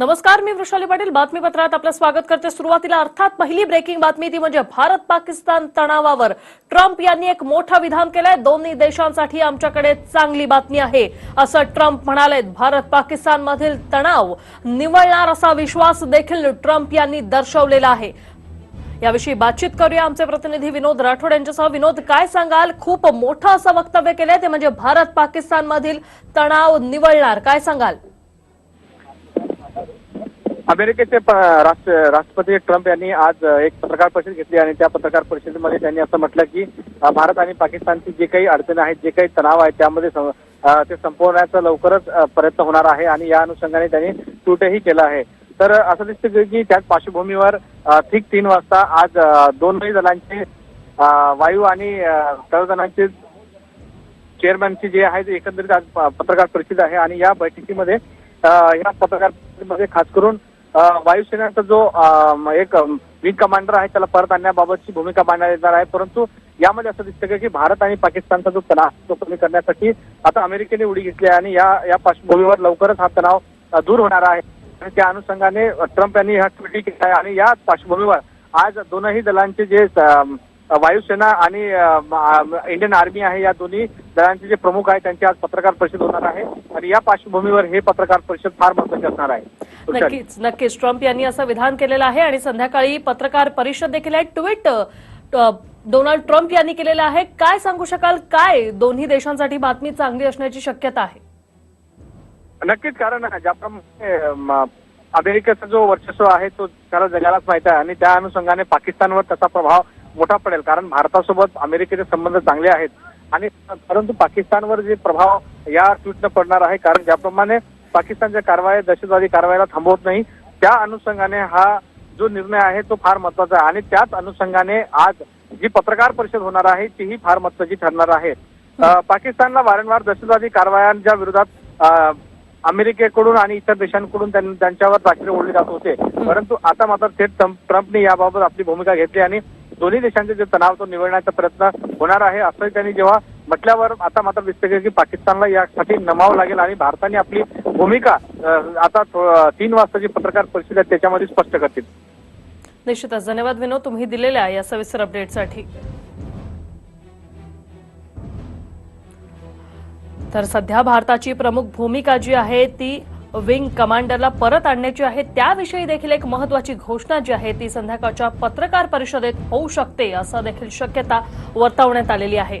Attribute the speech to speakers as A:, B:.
A: नमस्कार मी वृषाली पाटील. बातमीपत्रात आपलं स्वागत करते. सुरुवातीला अर्थात पहिली ब्रेकिंग बातमी ती म्हणजे भारत पाकिस्तान तणावावर. ट्रम्प यांनी एक मोठं विधान केलंय. दोन्ही देशांसाठी आमच्याकडे चांगली बातमी आहे. असं ट्रम्प म्हणाले भारत पाकिस्तान मधील तणाव निवळणार असा विश्वास देखील ट्रम्प यांनी दर्शवलेला आहे. याविषयी बातचीत करूया. आमचे प्रतिनिधी विनोद राठोड यांच्यासह. विनोद काय सांगाल? खूप मोठं असं वक्तव्य केलंय. ते म्हणजे भारत पाकिस्तान मधील तणाव निवळणार. काय सांगाल?
B: अमेरिकेचे राष्ट्र राष्ट्रपती ट्रम्प यांनी आज एक पत्रकार परिषद घेतली आणि त्या पत्रकार परिषदेमध्ये त्यांनी असं म्हटलं की भारत आणि पाकिस्तानची जे काही अडचणी आहेत जे काही तणाव आहेत त्यामध्ये सं- ते संपवण्याचा लवकरच प्रयत्न होणार आहे आणि या अनुषंगाने त्यांनी ट्विटही केलं आहे. तर असं दिसतं की त्याच पार्श्वभूमीवर ठीक तीन वाजता आज दोनही दलांचे वायू आणि तळदलांचे चेअरमॅनची जे आहे एकंदरीत आज प- पत्रकार परिषद आहे आणि या बैठकीमध्ये या पत्रकार परिषदेमध्ये खास करून वायुसेनेचा जो एक विंग कमांडर आहे त्याला परत आणण्याबाबतची भूमिका मांडण्यात येणार आहे. परंतु यामध्ये असं दिसतं की भारत आणि पाकिस्तानचा जो तणाव तो कमी करण्यासाठी आता अमेरिकेने उडी घेतली आहे आणि या या पार्श्वभूमीवर लवकरच हा तणाव दूर होणार आहे. आणि त्या अनुषंगाने ट्रम्प यांनी हा ट्विट केला आहे. आणि या पार्श्वभूमीवर आज दोनही दलांचे जे वायुसेना आणि इंडियन आर्मी आहे या दोन्ही दलांचे जे प्रमुख आहेत त्यांची आज पत्रकार परिषद होणार आहे. आणि या पार्श्वभूमीवर हे पत्रकार परिषद फार महत्वाची असणार आहे.
A: नक्कीच नक्कीच. ट्रम्प यांनी असं विधान केलेलं आहे आणि संध्याकाळी पत्रकार परिषद देखील आहे. ट्विट डोनाल्ड ट्रम्प यांनी केलेलं आहे. काय सांगू शकाल? काय दोन्ही देशांसाठी बातमी चांगली असण्याची शक्यता आहे?
B: नक्कीच कारण ज्याप्रमाणे अमेरिकेचा जो वर्चस्व आहे तो सारा जगालाच माहीत आहे. आणि त्या अनुषंगाने पाकिस्तानवर त्याचा प्रभाव मोठा पडेल. कारण भारतासोबत अमेरिकेचे संबंध चांगले आहेत. आणि परंतु पाकिस्तानवर जे प्रभाव या ट्विटनं पडणार आहे कारण ज्याप्रमाणे पाकिस्तानच्या कारवाया दहशतवादी कारवायाला थांबवत नाही. त्या अनुषंगाने हा जो निर्णय आहे तो फार महत्त्वाचा आहे. आणि त्याच अनुषंगाने आज जी पत्रकार परिषद होणार आहे तीही फार महत्वाची ठरणार आहे. पाकिस्तानला वारंवार दहशतवादी कारवायांच्या विरोधात अमेरिकेकडून आणि इतर देशांकडून त्यां- त्यांच्यावर दाखले ओढले जात होते. परंतु आता मात्र थेट ट्रम्प- ट्रम्पने याबाबत आपली भूमिका घेतली आणि दोन्ही देशांचे जे तणाव तो निवडण्याचा प्रयत्न होणार आहे. असंही त्यांनी जेव्हा म्हटल्यावर आता मात्र दिसते की पाकिस्तानला यासाठी नमावं लागेल आणि भारताने आपली भूमिका आता तीन वाजता जी पत्रकार परिषद आहे त्याच्यामध्ये स्पष्ट करतील.
A: निश्चितच. धन्यवाद विनोद तुम्ही दिलेल्या या सविस्तर अपडेटसाठी. तर सध्या भारताची प्रमुख भूमिका जी आहे ती विंग कमांडरला परत आणण्याची आहे. त्याविषयी देखील एक महत्वाची घोषणा जी आहे ती संध्याकाळच्या पत्रकार परिषदेत होऊ शकते असं देखील शक्यता वर्तवण्यात आलेली आहे.